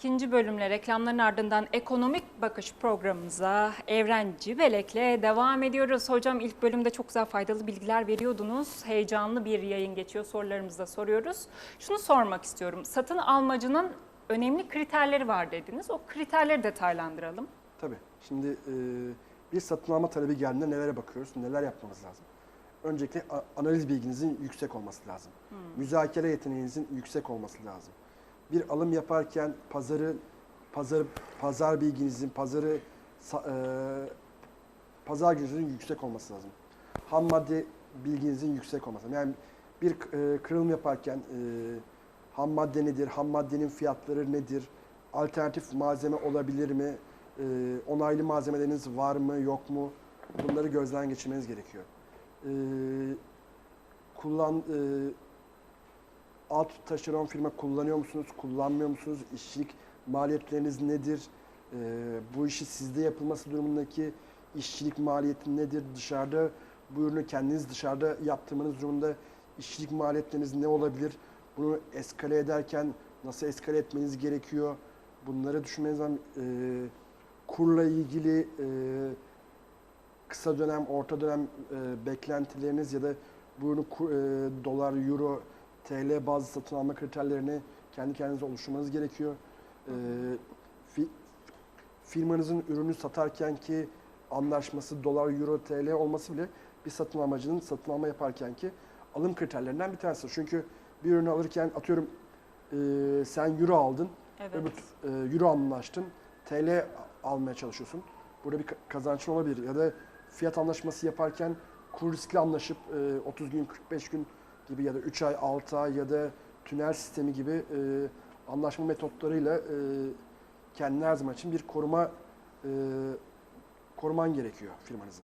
İkinci bölümle reklamların ardından ekonomik bakış programımıza Evren Cibelek'le devam ediyoruz. Hocam ilk bölümde çok güzel faydalı bilgiler veriyordunuz. Heyecanlı bir yayın geçiyor. Sorularımızı da soruyoruz. Şunu sormak istiyorum. Satın almacının önemli kriterleri var dediniz. O kriterleri detaylandıralım. Tabii. Şimdi e, bir satın alma talebi geldiğinde nelere bakıyoruz, neler yapmamız lazım? Öncelikle analiz bilginizin yüksek olması lazım. Müzakere yeteneğinizin yüksek olması lazım. Bir alım yaparken pazarı, pazar, pazar bilginizin, pazarı, e, pazar gücünüzün yüksek olması lazım. Ham madde bilginizin yüksek olması lazım. Yani bir e, kırılım yaparken e, ham madde nedir, ham maddenin fiyatları nedir, alternatif malzeme olabilir mi, e, onaylı malzemeleriniz var mı, yok mu? Bunları gözden geçirmeniz gerekiyor. E, kullan e, alt taşeron firma kullanıyor musunuz, kullanmıyor musunuz? İşçilik maliyetleriniz nedir? E, bu işi sizde yapılması durumundaki işçilik maliyeti nedir? Dışarıda bu ürünü kendiniz dışarıda yaptırmanız durumunda işçilik maliyetleriniz ne olabilir? Bunu eskale ederken nasıl eskale etmeniz gerekiyor? Bunları düşünmeniz lazım. E, kurla ilgili e, kısa dönem, orta dönem e, beklentileriniz ya da bu ürünü e, dolar, euro, TL bazı satın alma kriterlerini kendi kendinize oluşturmanız gerekiyor. E, fi- firmanızın ürünü satarken ki anlaşması dolar, euro, TL olması bile bir satın almacının satın alma yaparken ki alım kriterlerinden bir tanesi. Çünkü bir ürünü alırken atıyorum e, sen euro aldın, Evet. öbür e, euro anlaştın, TL almaya çalışıyorsun. Burada bir ka- kazançın olabilir ya da fiyat anlaşması yaparken kur riskli anlaşıp e, 30 gün, 45 gün gibi ya da 3 ay, 6 ay ya da tünel sistemi gibi e, anlaşma metotlarıyla e, kendini her zaman için bir koruma e, koruman gerekiyor firmanızın.